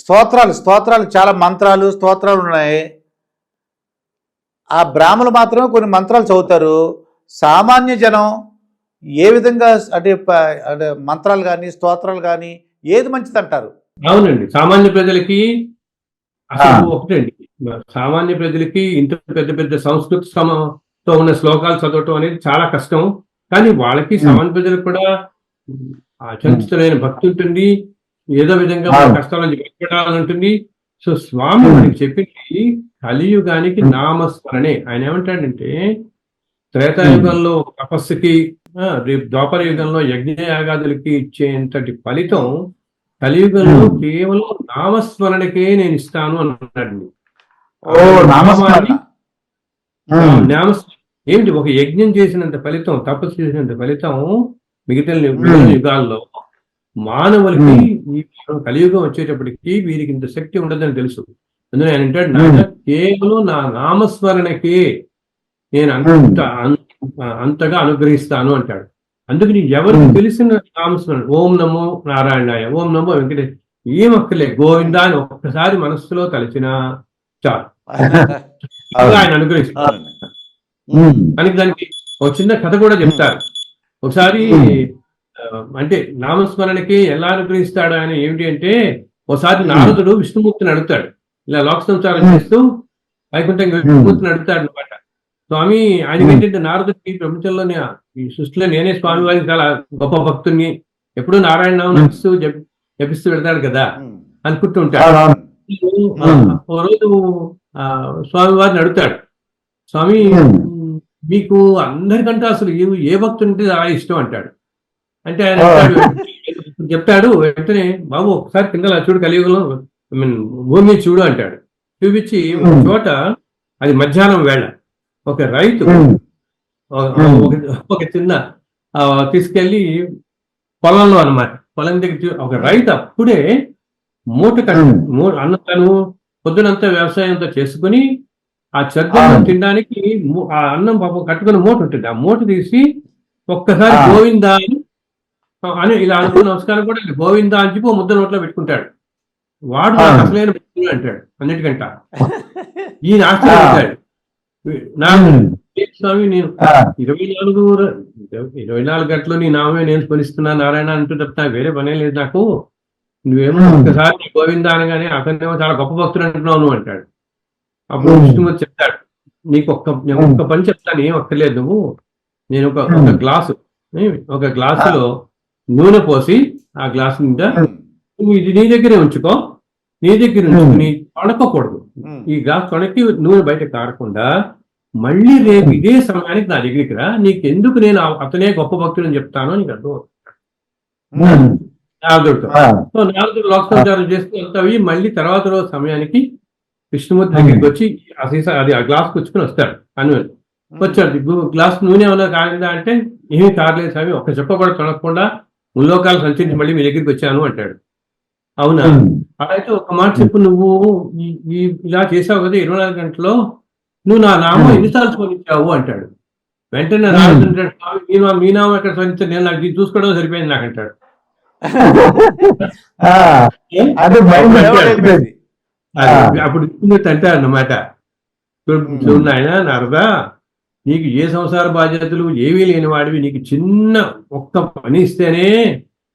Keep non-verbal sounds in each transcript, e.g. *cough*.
స్తోత్రాలు స్తోత్రాలు చాలా మంత్రాలు స్తోత్రాలు ఉన్నాయి. ఆ బ్రాహ్మణులు మాత్రమే కొన్ని మంత్రాలు చదువుతారు. సామాన్య జనం ఏ విధంగా అంటే అంటే మంత్రాలు కానీ స్తోత్రాలు కానీ ఏది మంచిది అంటారు? అవునండి. సామాన్య ప్రజలకి. ఒకటండి సామాన్య ప్రజలకి ఇంత పెద్ద పెద్ద సంస్కృత సమతో ఉన్న శ్లోకాలు చదవటం అనేది చాలా కష్టం. కానీ వాళ్ళకి. సామాన్య ప్రజలకు కూడా అచంచితమైన భక్తి ఉంటుంది ఏదో విధంగా. కష్టాల నుంచి బయటపడాలని ఉంటుంది సో స్వామి. మనకి చెప్పింది కలియుగానికి. నామస్మరణే ఆయన ఏమంటాడంటే త్రేతాయుగంలో తపస్సుకి రేపు ద్వాపర యుగంలో యజ్ఞయాగాదులకి ఇచ్చేంతటి ఫలితం కలియుగంలో. కేవలం నామస్మరణకే నేను ఇస్తాను అన్నాడండి ఓ నామస్మరణ ఏమిటి ఒక యజ్ఞం చేసినంత ఫలితం తపస్సు చేసినంత ఫలితం మిగతా. యుగాల్లో మానవులకి ఈ కలియుగం వచ్చేటప్పటికి వీరికి ఇంత శక్తి ఉండదని తెలుసు. అందులో ఆయన అంటాడు నాయన కేవలం నా నామస్మరణకే నేను అంత అంతగా అనుగ్రహిస్తాను అంటాడు. అందుకని ఎవరికి ఉమ్. తెలిసిన నామస్మరణ ఓం నమో నారాయణాయ ఓం నమో వెంకటేశ్ ఏం అక్కర్లే గోవిందా అని ఒక్కసారి మనస్సులో తలచినా చాలు. ఆయన. మనకి దానికి ఒక చిన్న కథ కూడా చెప్తారు. ఒకసారి అంటే నామస్మరణకి ఎలా అనుగ్రహిస్తాడు ఆయన ఏమిటి అంటే ఒకసారి నారదుడు విష్ణుమూర్తిని అడుగుతాడు. ఇలా లోక సంచారం చేస్తూ వైకుంఠం విష్ణుమూర్తిని అడుగుతాడు అనమాట స్వామి ఆయన ఏంటంటే నారదుడికి ప్రపంచంలోనే ఈ సృష్టిలో నేనే స్వామి వారికి చాలా గొప్ప భక్తుని ఎప్పుడూ నారాయణ నామం జప- జపిస్తూ వెళ్తాడు కదా. అనుకుంటూ ఉంటాడు. ఓ రోజు స్వామి వారిని అడుగుతాడు. స్వామి. మీకు అందరికంటే అసలు ఏ ఏ భక్తుడు అంటే చాలా ఇష్టం అంటాడు. అంటే ఆయన. చెప్తాడు వెంటనే బాబు ఒకసారి ఇలా చూడు కలియుగంలో ఐ మీన్ భూమి చూడు అంటాడు చూపించి. చోట అది మధ్యాహ్నం వేళ ఒక రైతు. ఒక- చిన్న ఆ, తీసుకెళ్ళి పొలంలో అన్నమాట పొలం దగ్గర ఒక రైతు అప్పుడే మూట కట్ట అన్న తను పొద్దునంతా వ్యవసాయంతో చేసుకుని ఆ చెద్దను అవును. తినడానికి ఆ అన్నం పాపం కట్టుకుని మూట ఉంటుంది ఆ మూట తీసి ఒక్కసారి. గోవిందా అని అని ఇలా అనుకున్న నమస్కారం కూడా. గోవిందా అని చెప్పి ముద్ద నోట్లో పెట్టుకుంటాడు వాడు. అసలైన భక్తుడు అంటాడు అన్నిటికంట *laughs* ఈయన ఆశ్చర్యపోతాడు నాకు. స్వామి నేను. ఇరవై నాలుగు ఇరవై నాలుగు గంటలు నీ నామే నేను స్మరిస్తున్నా నారాయణ అంటూ నాకు వేరే పనే లేదు నాకు నువ్వేమో. ఒక్కసారి గోవింద అనగానే అతనేమో చాలా గొప్ప భక్తుడు అంటున్నావు నువ్వు అంటాడు అప్పుడు. విష్ణుమూర్తి చెప్తాడు నీకు ఒక్క నేను. ఒక్క పని చెప్తాను ఏం అక్కర్లేదు నువ్వు నేను ఒక ఒక. గ్లాసు ఒక గ్లాసులో నూనె పోసి ఆ గ్లాసు నిండా. నువ్వు ఇది నీ దగ్గరే ఉంచుకో. నీ దగ్గర ఉంచుకుని తొడకకూడదు. ఈ గ్లాస్ తొడకి నూనె బయట కారకుండా మళ్ళీ రేపు ఇదే సమయానికి నా దగ్గరికి రా. నీకు ఎందుకు నేను అతనే గొప్ప భక్తుడు అని చెప్తాను నీకు అర్థం. నారదుడితో. సో నారదుడు లోక సంచారం చేస్తూ అవి మళ్ళీ తర్వాత రోజు సమయానికి విష్ణుమూర్తి దగ్గరికి వచ్చి ఆ సీసా అది ఆ గ్లాస్ పుచ్చుకుని వస్తాడు. అని వచ్చాడు. గ్లాస్ నూనె ఏమైనా కాగిందా అంటే ఏమీ కారలేదు స్వామి. ఒక్క చెప్ప కూడా తొడగకుండా ముల్లోకాలు సంచరించి మళ్ళీ మీ దగ్గరికి వచ్చాను అంటాడు. అవునా. అయితే ఒక మాట చెప్పు నువ్వు. ఇలా చేసావు కదా ఇరవై నాలుగు గంటల్లో. నువ్వు నా నామం. ఎన్నిసార్లు స్మరించావు అంటాడు. వెంటనే "స్వామి, మీ నామం ఎక్కడ స్మరించాను నేను నాకు ఇది చూసుకోవడం సరిపోయింది నాకు అంటాడు. *laughs* అప్పుడు అంటారు అన్నమాట. చూడు. చూడు నాయన నారదా నీకు ఏ సంసార బాధ్యతలు ఏమీ లేని వాడివి నీకు చిన్న ఒక్క పని ఇస్తేనే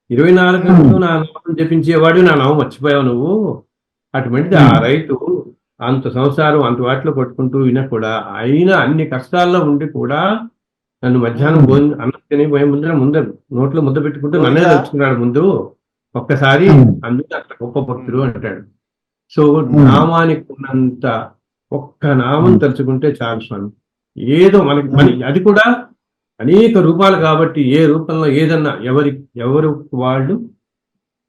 ఇరవై నాలుగు. గంటలు నా నామం జపించేవాడు నా నామం మర్చిపోయావు నువ్వు అటువంటిది ఆ. రైతు అంత సంసారం అంత వాటిలో పట్టుకుంటూ వినా కూడా అయినా అన్ని కష్టాల్లో ఉండి కూడా నన్ను మధ్యాహ్నం. భోజనం అన్నం తిని పోయే ముందర ముందర నోట్లో ముద్ద పెట్టుకుంటూ నన్నే. తెచ్చుకున్నాడు ముందు ఒక్కసారి. అందుకే అంత గొప్ప భక్తుడు అంటాడు సో. నామానికి ఉన్నంత ఒక్క నామం. తలుచుకుంటే చాలు స్వామి ఏదో మనకి మన అది కూడా అనేక రూపాలు కాబట్టి ఏ రూపంలో ఏదన్నా ఎవరి ఎవరు వాళ్ళు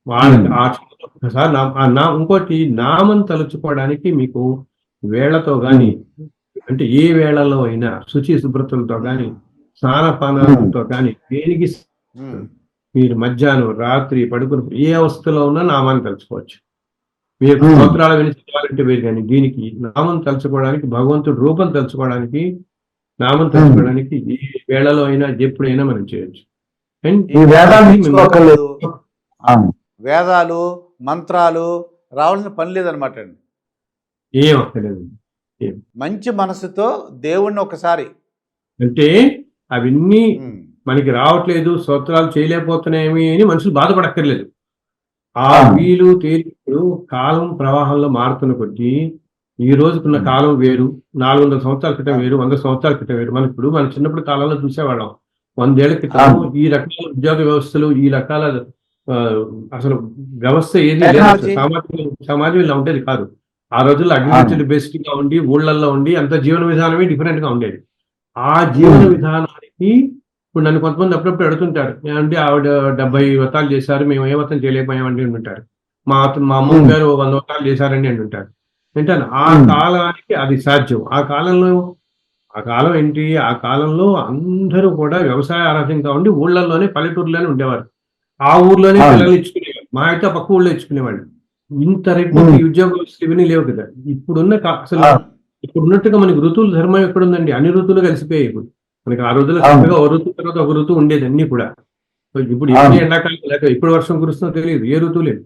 వాళ్ళకి ఒక్కసారి నా- ఇంకోటి నామం తలుచుకోవడానికి మీకు వేళ్ళతో గాని అంటే ఏ వేళలో అయినా శుచి శుభ్రతలతో గాని స్నానపానాలతో గాని దేనికి. మీరు మధ్యాహ్నం రాత్రి పడుకుని ఏ అవస్థలో ఉన్నా నామాన్ని తలుచుకోవచ్చు మీరు. స్తోత్రాలు విని చదవాలంటే వేరు కానీ దీనికి నామం తలుచుకోవడానికి భగవంతుడు రూపం తలుచుకోవడానికి నామం తలుచుకోవడానికి ఏ వేళలో అయినా ఎప్పుడైనా మనం చేయొచ్చు. ఈ వేదాలు మంత్రాలు రావాల్సిన పని లేదనమాట అండి. ఏం అక్కర్లేదు. మంచి మనసుతో దేవుణ్ణి ఒకసారి. అంటే అవన్నీ మనకి రావట్లేదు స్తోత్రాలు చేయలేకపోతున్నాయేమి అని మనుషులు బాధపడక్కర్లేదు. ఆ ఆ. వీలు తేలికలు కాలం ప్రవాహంలో మారుతున్న కొద్దీ ఈ రోజుకున్న కాలం వేరు నాలుగు వందల సంవత్సరాల క్రితం వేరు వంద సంవత్సరాల క్రితం వేరు. మన ఇప్పుడు మన చిన్నప్పుడు కాలంలో చూసేవాళ్ళం. వందేళ్ళ క్రితం. ఈ రకాల ఉద్యోగ వ్యవస్థలు ఈ రకాల అసలు వ్యవస్థ ఏది. అసలు సమాజం ఇలా ఉండేది కాదు. ఆ రోజుల్లో అగ్రికల్చర్ బేస్డ్గా ఉండి ఊళ్ళల్లో ఉండి అంత జీవన విధానమే డిఫరెంట్గా ఉండేది. ఆ జీవన. విధానానికి ఇప్పుడు నన్ను కొంతమంది అప్పుడప్పుడు అడుగుతుంటారు. ఏమంటే ఆవిడ డెబ్బై వ్రతాలు చేశారు మేము ఏ వ్రతం చేయలేకపోయామండి అంటుంటారు. మా మా అమ్మ. గారు వంద వ్రతాలు చేశారండి అంటుంటారు. వింటాను. ఆ. కాలానికి అది సాధ్యం. ఆ కాలంలో ఆ కాలం ఏంటి? ఆ కాలంలో అందరూ కూడా వ్యవసాయ ఆరాధనగా ఉండి ఊళ్ళల్లోనే పల్లెటూరులోనే ఉండేవారు. ఆ ఊర్లోనే. పిల్లలు ఇచ్చుకునేవారు. మా అయితే పక్క ఊళ్ళో ఇచ్చుకునేవాళ్ళు. ఇంత రేపు ఉద్యోగ ఇవన్నీ లేవు కదా. ఇప్పుడున్న అసలు ఆ. ఇప్పుడు ఉన్నట్టుగా మనకి ఋతువుల ధర్మం ఎక్కడుందండి? అన్ని ఋతువులు కలిసిపోయాయి ఇప్పుడు. మనకి ఆ. చక్కగా ఒక ఋతువు తర్వాత ఒక ఋతువు ఉండేది అన్ని కూడా. ఇప్పుడు. ఎప్పుడు ఎండాకాలం లేక ఎప్పుడు వర్షం కురుస్తుందో తెలియదు. ఏ ఋతువు లేదు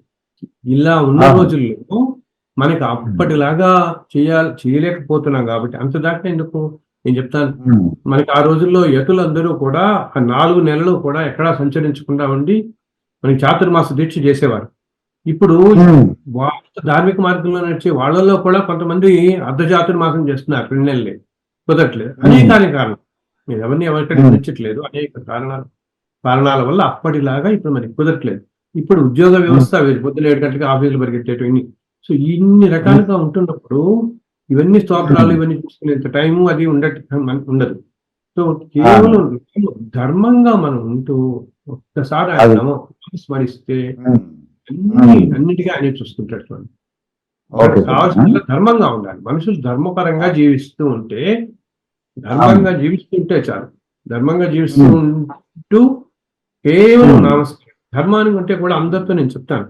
ఇలా ఉన్న. రోజుల్లో మనకి అప్పటిలాగా చేయాలి చేయలేకపోతున్నాం కాబట్టి అంత దాకా ఎందుకు? నేను చెప్తాను. మనకి ఆ రోజుల్లో యతులందరూ కూడా ఆ నాలుగు నెలలు కూడా ఎక్కడా సంచరించకుండా ఉండి మనకి చాతుర్మాస దీక్ష చేసేవారు. ఇప్పుడు వాళ్ళ ధార్మిక మార్గంలో నడిచే వాళ్ళలో కూడా కొంతమంది అర్ధజాతుర్మాసం చేస్తున్నారు రెండు నెలలే. కుదరట్లేదు. అనేకానే కారణం. నేను ఎవరిని ఎవరికైనా. నచ్చట్లేదు అనేక కారణాలు కారణాల వల్ల అప్పటిలాగా ఇప్పుడు మనకి కుదరట్లేదు. ఇప్పుడు ఉద్యోగ వ్యవస్థ వేరు. పొద్దున ఏడు గంటలకు ఆఫీసులు పరిగెట్టేటు సో ఇన్ని రకాలుగా ఉంటున్నప్పుడు ఇవన్నీ స్తోత్రాలు. ఇవన్నీ చూసుకునేంత టైము అది ఉండట ఉండదు. సో కేవలం ధర్మంగా మనం ఉంటూ ఒక్కసారి ఆయన స్మరిస్తే అన్ని. అన్నిటికీ ఆయన చూసుకుంటాడు చూడండి. కావాల్సిన ధర్మంగా ఉండాలి. మనుషులు ధర్మపరంగా జీవిస్తూ ఉంటే ధర్మంగా జీవిస్తుంటే చాలు. ధర్మంగా జీవిస్తూ ఉంటూ కేవలం. నమస్కారం ధర్మానికి ఉంటే కూడా అందరితో నేను చెప్తాను.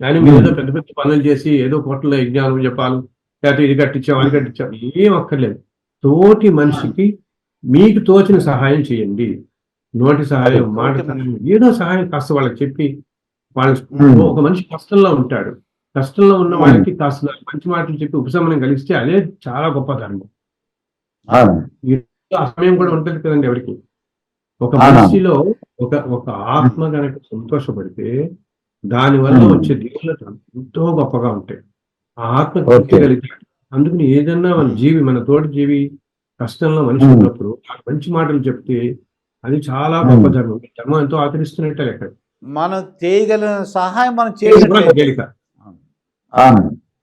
కానీ మీరు ఏదో పెద్ద పెద్ద పనులు చేసి ఏదో కోట్ల యజ్ఞానం చెప్పాలి లేకపోతే ఇది కట్టించాం అది కట్టించాం ఏం అక్కర్లేదు. తోటి మనిషికి మీకు తోచిన సహాయం చేయండి. నోటి సహాయం మాట ఏదో సహాయం కాస్త వాళ్ళకి చెప్పి వాళ్ళ. ఒక మనిషి కష్టంలో ఉంటాడు. కష్టంలో ఉన్న వాళ్ళకి కాస్త మంచి మాటలు చెప్పి ఉపశమనం కలిగిస్తే అదే చాలా గొప్ప ధర్మం. ఆ. సమయం కూడా ఉంటుంది కదండి ఎవరికి? ఒక. మనిషిలో ఒక ఒక ఆత్మ కనుక సంతోషపడితే దాని వల్ల. వచ్చే దీవులత ఎంతో గొప్పగా ఉంటాయి. ఆ ఆత్మ. కలిగితే అందుకని ఏదన్నా మన జీవి మన తోటి జీవి కష్టంలో మనిషి. ఉన్నప్పుడు మంచి మాటలు చెప్తే అది చాలా గొప్ప. ధర్మం. ధర్మం ఎంతో ఆచరిస్తున్నట్టే లెక్క. మనం చేయగలిగిన సహాయం మనం.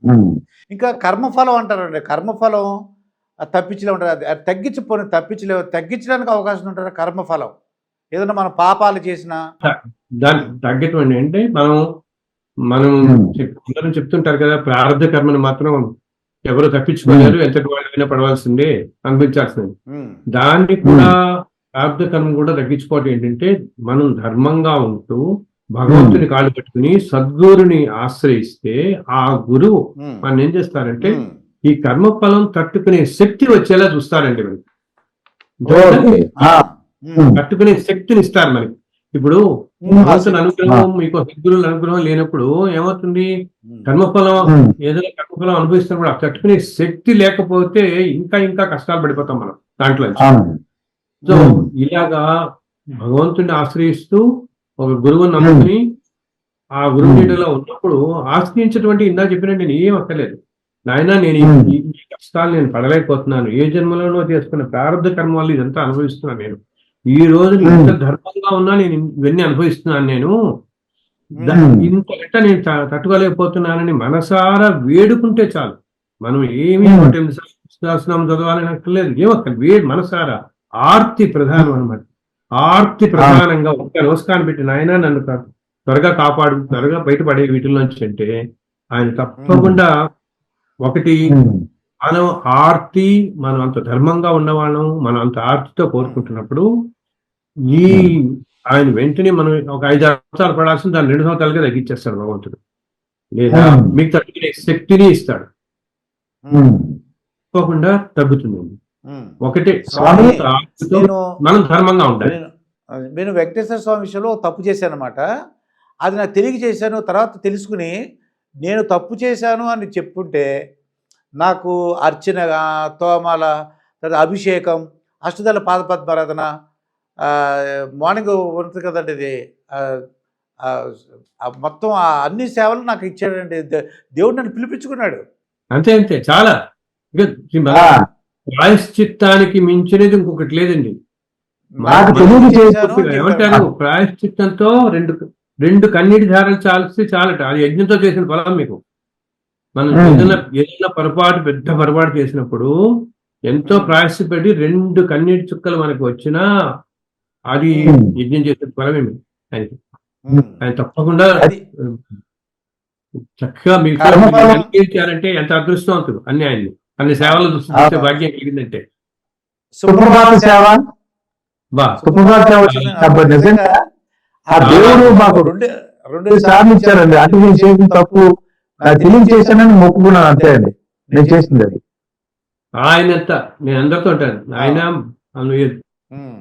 ఉమ్, ఇంకా కర్మఫలం అంటారండి. కర్మఫలం అది తప్పించలే ఉంటారు అది అది తగ్గించిపోయి తప్పించలే తగ్గించడానికి అవకాశం ఉంటుంది కర్మఫలం? ఏదైనా మనం పాపాలు చేసినా దాన్ని తగ్గటం అంటే మనం మనం Hmm. అందరం చెప్తుంటారు కదా ప్రారంభ కర్మను మాత్రం ఎవరు తప్పించుకోలేరు ఎంతటి వాళ్ళైనా పడవలసిందే అనిపించాల్సింది. ఉమ్, దాన్ని కూడా ప్రారంభ కర్మ కూడా తగ్గించుకోవటం ఏంటంటే మనం ధర్మంగా ఉంటూ భగవంతుని కాళ్ళు పట్టుకుని సద్గురుని ఆశ్రయిస్తే ఆ గురువు మనం ఏం చేస్తారంటే ఈ కర్మఫలం తట్టుకునే శక్తి వచ్చేలా చూస్తారండి మనకి తట్టుకునే శక్తిని ఇస్తారు మనకి ఇప్పుడు భగవంతుని అనుగ్రహం మీకు సద్గురువుల అనుగ్రహం లేనప్పుడు ఏమవుతుంది? కర్మఫలం ఏదైనా కర్మఫలం అనుభవిస్తున్నప్పుడు ఆ తట్టుకునే శక్తి లేకపోతే ఇంకా ఇంకా కష్టాలు పడిపోతాం మనం దాంట్లో. సో. ఇలాగా భగవంతుని ఆశ్రయిస్తూ ఒక గురువుని నమ్ముకుని ఆ గురువు. నీడలో ఉన్నప్పుడు ఆశ్రయించినటువంటి ఇందా చెప్పినట్టు నేను ఏం అక్కర్లేదు. నాయన నేను ఈ కష్టాలు నేను పడలేకపోతున్నాను. ఏ జన్మలోనో చేసుకున్న ప్రారంభ కర్మ వల్ల ఇదంతా అనుభవిస్తున్నాను నేను. ఈ రోజు. ఇంత ధర్మంగా ఉన్నా నేను ఇవన్నీ అనుభవిస్తున్నాను నేను. ఇంతకంట నేను తట్టుకోలేకపోతున్నానని మనసారా వేడుకుంటే చాలు. మనం ఏమీ సహస్రనామం చదవాలని అక్కర్లేదు. ఏమక్కర్ వే మనసారా. ఆర్తి ప్రధానం అనమాట ఆర్తి ప్రధానంగా ఒక్క నమస్కారం పెట్టి నాయన నన్ను త్వరగా కాపాడు త్వరగా బయటపడే వీటిలోంచి అంటే ఆయన తప్పకుండా ఒకటి మనం ఆర్తి మనం అంత ధర్మంగా ఉన్నవాళ్ళం మనం అంత ఆర్తితో కోరుకుంటున్నప్పుడు ఈ ఆయన వెంటనే మనం ఒక ఐదు సంవత్సరాలు పడాల్సిన దాన్ని రెండు సంవత్సరాలుగా తగ్గించేస్తాడు భగవంతుడు లేదా. మీకు తట్టుకునే శక్తిని ఇస్తాడు. తప్పకుండా తగ్గుతుంది. ఒకటే మనం ధర్మంగా ఉండాలి నేను వెంకటేశ్వర స్వామి విషయంలో తప్పు చేశాను అనమాట అది నాకు తెలియక చేశాను తర్వాత తెలుసుకుని నేను తప్పు చేశాను అని చెప్పుంటే నాకు అర్చన తోమాల తర్వాత అభిషేకం అష్టదళ పాదపద్మారాధన మార్నింగ్ ఉంటుంది కదండి ఇది. ఆ, ఆ, ఆ మొత్తం ఆ అన్ని సేవలు నాకు ఇచ్చాడండి. దేవుడు నన్ను పిలిపించుకున్నాడు. అంతే అంతే. చాలా. ప్రాయశ్చిత్తానికి మించినది ఇంకొకటి లేదండి. ఏమంటారు. ప్రాయశ్చిత్తంతో రెండు రెండు కన్నీటి ధారలు చాలిస్తే చాలట. అది యజ్ఞంతో చేసిన ఫలం మీకు. మనం. ఏదైనా ఏదైనా పొరపాటు పెద్ద పొరపాటు చేసినప్పుడు ఎంతో. ప్రాయశ్చిపడి రెండు కన్నీటి చుక్కలు మనకు వచ్చినా అది. యజ్ఞం చేసిన ఫలమే మీకు. ఆయనకి. ఆయన తప్పకుండా అది చక్కగా మీకు కలిగించారంటే ఎంత అదృష్టవంతుడు అన్ని ఆయన్ని అన్ని సేవలు చూసే భాగ్యం కలిగిందంటే. సుప్రభాత సేవ. బా సుప్రభాత సేవ నిజంగా ఆ దేవుడు మాకు రెండు రెండు సార్లు ఇచ్చారండి అంటే నేను చేసిన తప్పు నాకు మొక్కుకున్నాను. అంతే అండి. నేను చేసింది అది. ఆయనంత నేను అందరితో అంటాను ఆయన.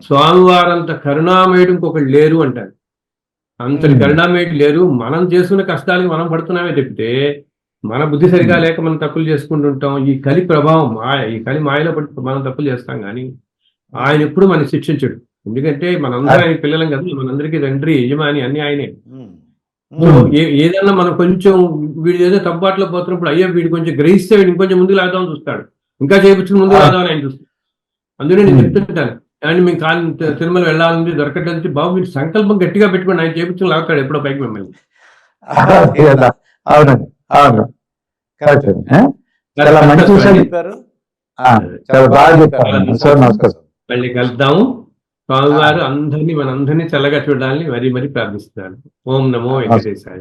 స్వామివారంత కరుణామయుడు ఇంకొకటి లేరు అంటారు అంతటి Hmm. కరుణామయుడు లేరు. మనం చేసుకున్న కష్టాలకి మనం పడుతున్నామే తప్పితే మన బుద్ధి సరిగా లేక మనం తప్పులు చేసుకుంటుంటాం ఈ కలి ప్రభావం మాయ ఈ కలి మాయలో పడి మనం తప్పులు చేస్తాం కానీ ఆయన ఎప్పుడు మనం శిక్షించడు. ఎందుకంటే మనందరం ఆయన పిల్లలం కదా. మనందరికీ తండ్రి యజమాని అన్ని ఆయనే. ఏదన్నా మనం కొంచెం వీడు ఏదో తప్పాట్లో పోతున్నప్పుడు అయ్యో వీడు కొంచెం గ్రహిస్తే వీడు ఇంకొంచెం ముందుకు లాగుదామని చూస్తాడు. ఇంకా చేయించుకుని ముందుకు లాగుదామని ఆయన చూస్తాడు. అందుకే నేను. చెప్తుంటాను. అండ్ మేము తి- తిరుమల వెళ్ళాలని దొరకట్లేదు బాబు మీరు సంకల్పం గట్టిగా పెట్టుకోండి. ఆయన చేయించుకుని లాగుతాడు ఎప్పుడో పైకి మిమ్మల్ని. *laughs* అవునండి అవును? చాలా మంచి విషయం. చెప్పారు. చాలా బాగా చెప్పారు. సార్ నమస్కారం. మళ్ళీ కలుద్దాము. స్వామివారు అందరినీ మనందరినీ చల్లగా చూడాలని మరీ మరీ ప్రార్థిస్తున్నాను ఓం నమో వెంకటేశాయ.